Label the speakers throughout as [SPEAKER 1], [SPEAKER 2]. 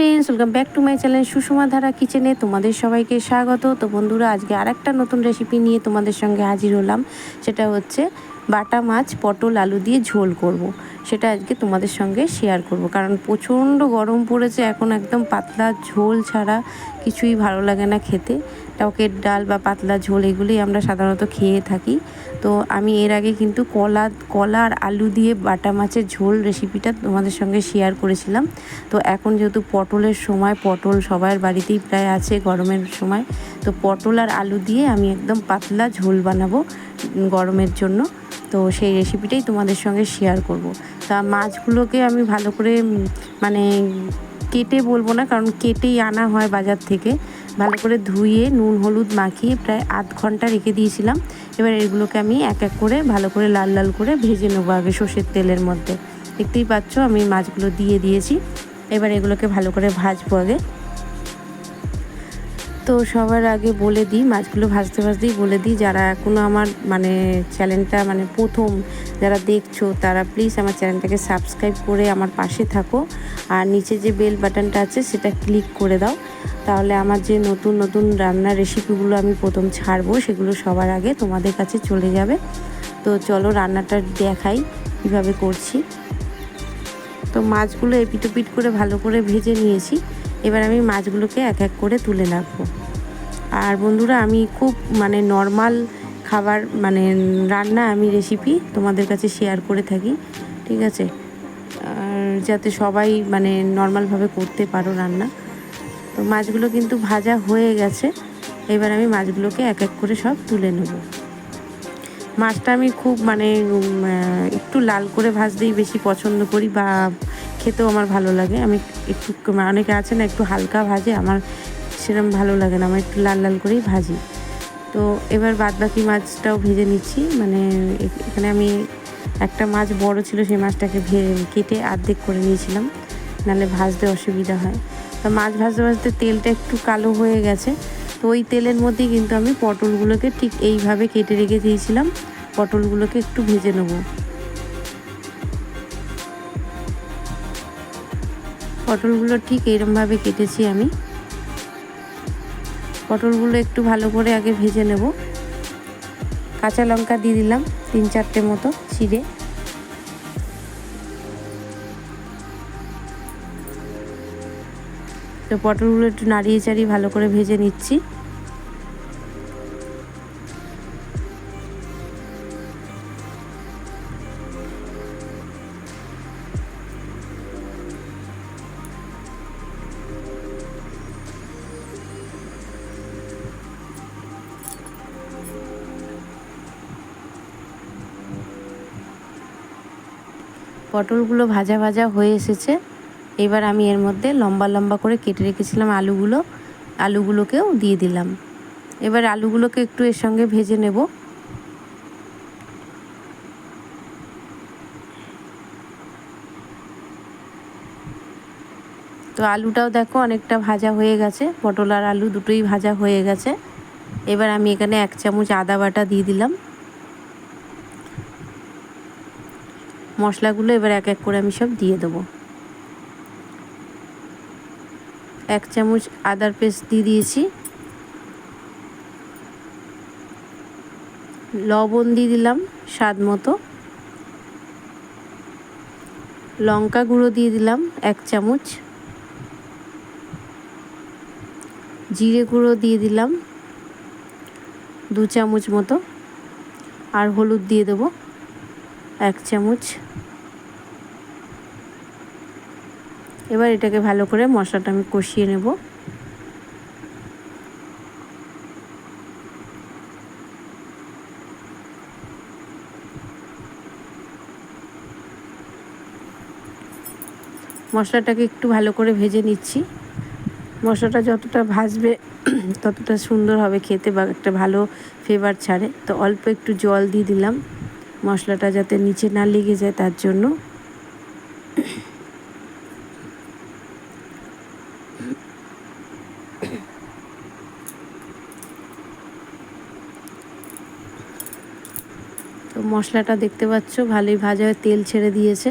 [SPEAKER 1] Friends welcome back to my channel Sushma Dhara কিচেনে তোমাদের সবাইকে স্বাগত। তো বন্ধুরা, আজকে আরেকটা নতুন রেসিপি নিয়ে তোমাদের সঙ্গে হাজির হলাম। সেটা হচ্ছে বাটা মাছ, পটল, আলু দিয়ে ঝোল করব। সেটা আজকে তোমাদের সঙ্গে শেয়ার করব। কারণ প্রচণ্ড গরম পড়েছে, এখন একদম পাতলা ঝোল ছাড়া কিছুই ভালো লাগে না খেতে। টকের ডাল বা পাতলা ঝোল এগুলোই আমরা সাধারণত খেয়ে থাকি। তো আমি এর আগে কিন্তু কলা কলা আর আলু দিয়ে বাটা মাছের ঝোল রেসিপিটা তোমাদের সঙ্গে শেয়ার করেছিলাম। তো এখন যেহেতু পটলের সময়, পটল সবার বাড়িতেই প্রায় আছে গরমের সময়, তো পটল আর আলু দিয়ে আমি একদম পাতলা ঝোল বানাবো গরমের জন্য। তো সেই রেসিপিটাই তোমাদের সঙ্গে শেয়ার করব। তা মাছগুলোকে আমি ভালো করে মানে কেটে বলব না, কারণ কেটেই আনা হয় বাজার থেকে। ভালো করে ধুয়ে, নুন, হলুদ মাখিয়ে প্রায় আধ ঘণ্টা রেখে দিয়েছিলাম। এবার এগুলোকে আমি এক এক করে ভালো করে লাল লাল করে ভেজে নেব আগে সর্ষের তেলের মধ্যে। দেখতেই পাচ্ছ আমি মাছগুলো দিয়ে দিয়েছি। এবার এগুলোকে ভালো করে ভাজবো আগে। তো সবার আগে বলে দিই, মাছগুলো ভাজতে ভাজতেই বলে দিই, যারা এখনও আমার মানে চ্যানেলটা মানে প্রথম যারা দেখছ, তারা প্লিজ আমার চ্যানেলটাকে সাবস্ক্রাইব করে আমার পাশে থাকো। আর নিচে যে বেল বাটনটা আছে, সেটা ক্লিক করে দাও। তাহলে আমার যে নতুন নতুন রান্নার রেসিপিগুলো আমি প্রথম ছাড়বো, সেগুলো সবার আগে তোমাদের কাছে চলে যাবে। তো চলো রান্নাটা দেখাই কীভাবে করছি। তো মাছগুলো এপিটোপিট করে ভালো করে ভেজে নিয়েছি। এবার আমি মাছগুলোকে এক এক করে তুলে রাখব। আর বন্ধুরা, আমি খুব মানে নর্মাল খাবার মানে রান্না আমি রেসিপি তোমাদের কাছে শেয়ার করে থাকি, ঠিক আছে? যাতে সবাই মানে নর্মালভাবে করতে পারো রান্না। তো মাছগুলো কিন্তু ভাজা হয়ে গেছে। এবার আমি মাছগুলোকে এক এক করে সব তুলে নেব। মাছটা আমি খুব মানে একটু লাল করে ভাজতেই বেশি পছন্দ করি বা খেতেও আমার ভালো লাগে। আমি একটু অনেকে আছে না, একটু হালকা ভাজে, আমার সেরকম ভালো লাগে না, আমার একটু লাল লাল করেই ভাজি। তো এবার বাদ বাকি মাছটাও ভেজে নিচ্ছি। মানে এখানে আমি একটা মাছ বড় ছিল, সেই মাছটাকে ভে, কেটে আর্ধেক করে নিয়েছিলাম। নাহলে ভাজতে অসুবিধা হয়। তো মাছ ভাজতে ভাজতে তেলটা একটু কালো হয়ে গেছে। তো ওই তেলের মধ্যেই কিন্তু আমি পটলগুলোকে ঠিক এইভাবে কেটে রেখে দিয়েছিলাম। পটলগুলোকে একটু ভেজে নেব। পটলগুলো ঠিক এরমভাবে কেটেছি আমি। পটলগুলো একটু ভালো করে আগে ভেজে নেব। কাঁচা লঙ্কা দিয়ে দিলাম, তিন চারটে মতো ছিঁড়ে তো পটলগুলো একটু নাড়িয়ে চাড়িয়ে ভালো করে ভেজে নিচ্ছি। পটলগুলো ভাজা ভাজা হয়ে এসেছে। এবার আমি এর মধ্যে লম্বা লম্বা করে কেটে রেখেছিলাম আলুগুলো, আলুগুলোকেও দিয়ে দিলাম। এবার আলুগুলোকে একটু এর সঙ্গে ভেজে নেব। তো আলুটাও দেখো অনেকটা ভাজা হয়ে গেছে, পটল আর আলু দুটোই ভাজা হয়ে গেছে। এবার আমি এখানে এক চামচ আদা বাটা দিয়ে দিলাম। মশলাগুলো এবার এক এক করে আমি সব দিয়ে দেবো। এক চামচ আদার পেস্ট দিয়ে দিয়েছি। লবণ দিয়ে দিলাম স্বাদ মতো। লঙ্কা গুঁড়ো দিয়ে দিলাম এক চামচ। জিরে গুঁড়ো দিয়ে দিলাম দু চামচ মতো। আর হলুদ দিয়ে দেবো এক চামচ। এবার এটাকে ভালো করে মশলাটা আমি কষিয়ে নেব। মশলাটাকে একটু ভালো করে ভেজে নিচ্ছি। মশলাটা যতটা ভাজবে, ততটা সুন্দর হবে খেতে বা একটা ভালো ফ্লেভার ছাড়ে। তো অল্প একটু জল দিয়ে দিলাম। মশলাটা যাতে নিচে না লেগে যায় তার জন্য। তো মশলাটা দেখতে পাচ্ছ, ভালোই ভাজা তেল ছেড়ে দিয়েছে।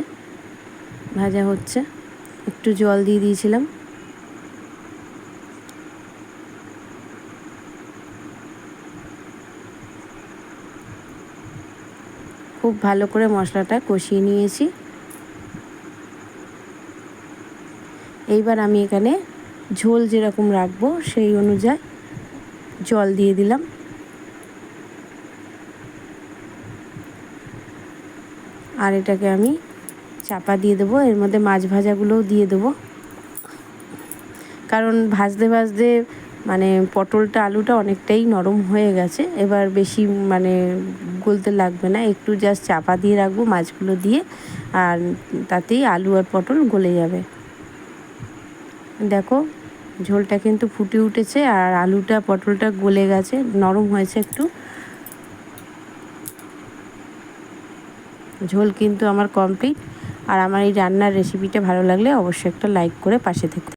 [SPEAKER 1] ভাজা হচ্ছে। একটু জল দিয়ে দিয়েছিলাম। খুব ভালো করে মশলাটা কষিয়ে নিয়েছি। এইবার আমি এখানে ঝোল যেরকম রাখব, সেই অনুযায়ী জল দিয়ে দিলাম। আর এটাকে আমি চাপা দিয়ে দেবো। এর মধ্যে মাছ ভাজাগুলোও দিয়ে দেবো। কারণ ভাজতে ভাজতে মানে পটলটা, আলুটা অনেকটাই নরম হয়ে গেছে। এবার বেশি মানে গলতে লাগবে না। একটু জাস্ট চাপা দিয়ে রাখব মাছগুলো দিয়ে। আর তাতেই আলু আর পটল গলে যাবে। দেখো, ঝোলটা কিন্তু ফুটে উঠেছে আর আলুটা, পটলটা গলে গেছে, নরম হয়েছে একটু। ঝোল কিন্তু আমার কমপ্লিট আর আমার এই রান্নার রেসিপিটা ভালো লাগলে অবশ্যই একটা লাইক করে পাশে থেকে